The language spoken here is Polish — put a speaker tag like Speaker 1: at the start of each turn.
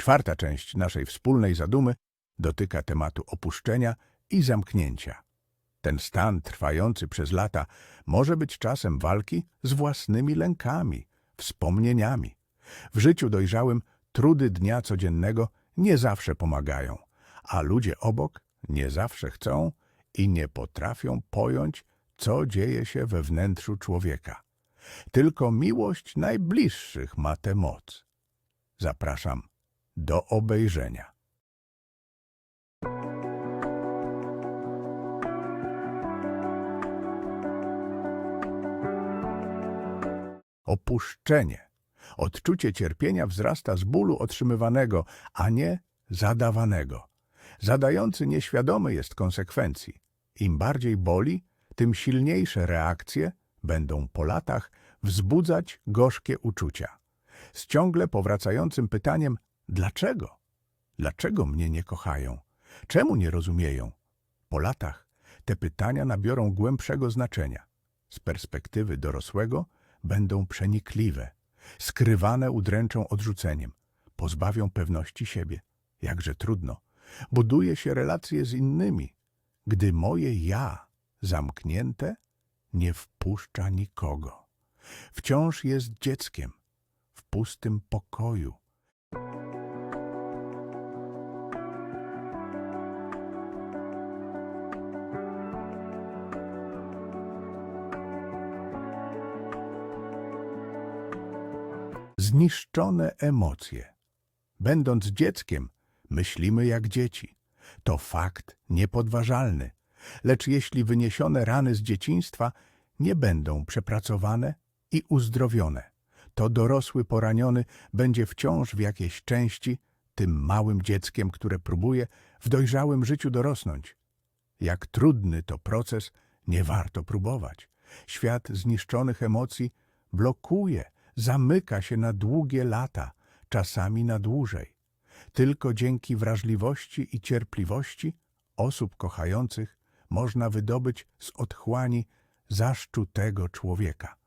Speaker 1: Czwarta część naszej wspólnej zadumy dotyka tematu opuszczenia i zamknięcia. Ten stan trwający przez lata może być czasem walki z własnymi lękami, wspomnieniami. W życiu dojrzałym trudy dnia codziennego nie zawsze pomagają, a ludzie obok nie zawsze chcą i nie potrafią pojąć, co dzieje się we wnętrzu człowieka. Tylko miłość najbliższych ma tę moc. Zapraszam do obejrzenia. Opuszczenie. Odczucie cierpienia wzrasta z bólu otrzymywanego, a nie zadawanego. Zadający nieświadomy jest konsekwencji. Im bardziej boli, tym silniejsze reakcje będą po latach wzbudzać gorzkie uczucia. Z ciągle powracającym pytaniem dlaczego? Dlaczego mnie nie kochają? Czemu nie rozumieją? Po latach te pytania nabiorą głębszego znaczenia. Z perspektywy dorosłego będą przenikliwe, skrywane udręczą odrzuceniem, pozbawią pewności siebie. Jakże trudno. Buduje się relacje z innymi, gdy moje ja zamknięte nie wpuszcza nikogo. Wciąż jest dzieckiem w pustym pokoju. Zniszczone emocje. Będąc dzieckiem, myślimy jak dzieci. To fakt niepodważalny. Lecz jeśli wyniesione rany z dzieciństwa nie będą przepracowane i uzdrowione, to dorosły poraniony będzie wciąż w jakiejś części tym małym dzieckiem, które próbuje w dojrzałym życiu dorosnąć. Jak trudny to proces, nie warto próbować. Świat zniszczonych emocji blokuje, zamyka się na długie lata, czasami na dłużej. Tylko dzięki wrażliwości i cierpliwości osób kochających można wydobyć z otchłani zaszczutego człowieka.